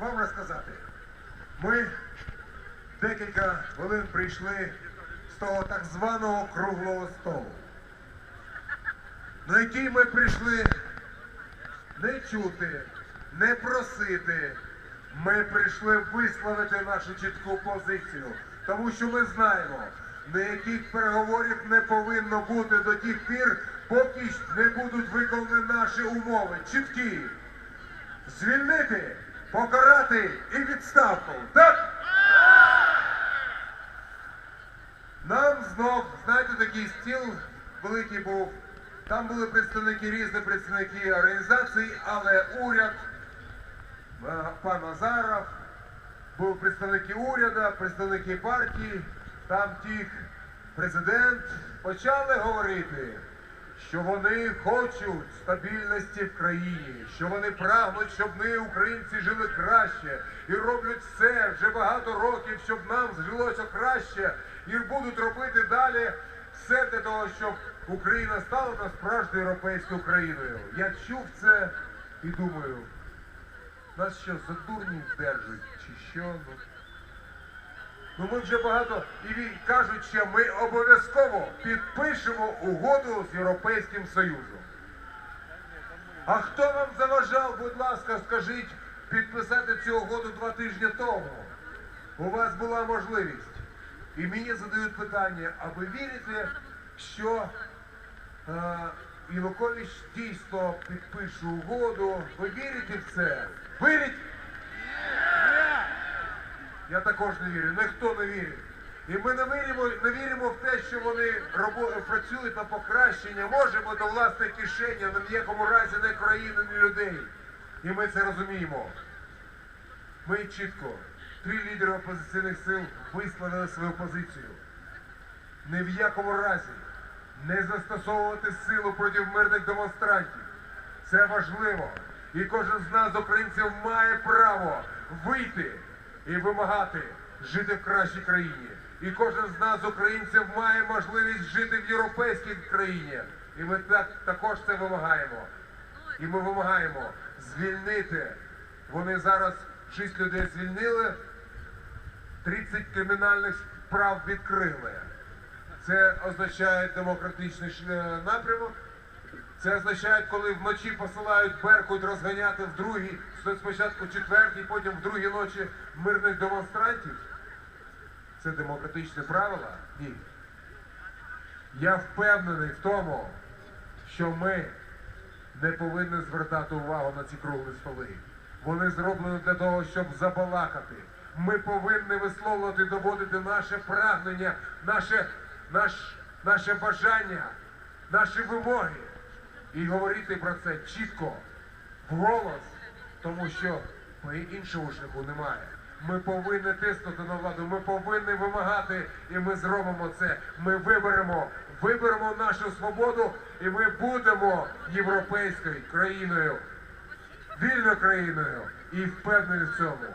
вам розказати. Ми декілька хвилин прийшли з того так званого круглого столу, на який ми прийшли не чути, не просити. Ми прийшли висловити нашу чітку позицію, тому що ми знаємо, ніяких переговорів не повинно бути до тих пір, поки не будуть виконані наші умови. Чіткі. Звільнити, покарати і відставку. Так? Нам знов, знаєте, такий стіл великий був. Там були представники різні представники організацій, але уряд, е, пан Азаров, були представники уряду, представники партії, там тих президент почали говорити, що вони хочуть стабільності в країні, що вони прагнуть, щоб ми, українці, жили краще і роблять все вже багато років, щоб нам жилося краще, і будуть робити далі все для того, щоб Україна стала на справжньою європейською країною. Я чув це і думаю, нас що за дурні держать, чи що? Ну, Ну вже багато і він- кажуть, що ми обов'язково підпишемо угоду з Європейським Союзом. А хто вам заважав, будь ласка, скажіть, підписати цю угоду два тижні тому? У вас була можливість. І мені задають питання, а ви вірите, що е, Янукович дійсно підпише угоду? Ви вірите в це? Вірите? Я також не вірю, ніхто не вірить. І ми не віримо, не віримо в те, що вони робо- працюють на покращення, можемо до власної кишені, в ніякому разі не країни, не людей. І ми це розуміємо. Ми чітко, три лідери опозиційних сил висловили свою позицію. Ні в якому разі не застосовувати силу проти мирних демонстрантів. Це важливо. І кожен з нас, українців, має право вийти і вимагати жити в кращій країні. І кожен з нас, українців, має можливість жити в європейській країні. І ми так, також це вимагаємо. І ми вимагаємо звільнити. Вони зараз шість людей звільнили, 30 кримінальних справ відкрили. Це означає демократичний напрямок. Це означає, коли вночі посилають Беркут розганяти в другій, спочатку четвертій, потім в другій ночі мирних демонстрантів. Це демократичне правило? Ні. Я впевнений в тому, що ми не повинні звертати увагу на ці круглі столи. Вони зроблені для того, щоб забалакати. Ми повинні висловлювати, доводити наше прагнення, наше, наш, наше бажання, наші вимоги. І говорити про це чітко, вголос, тому що іншого шляху немає. Ми повинні тиснути на владу, ми повинні вимагати, і ми зробимо це. Ми виберемо, виберемо нашу свободу, і ми будемо європейською країною, вільною країною і впевнені в цьому.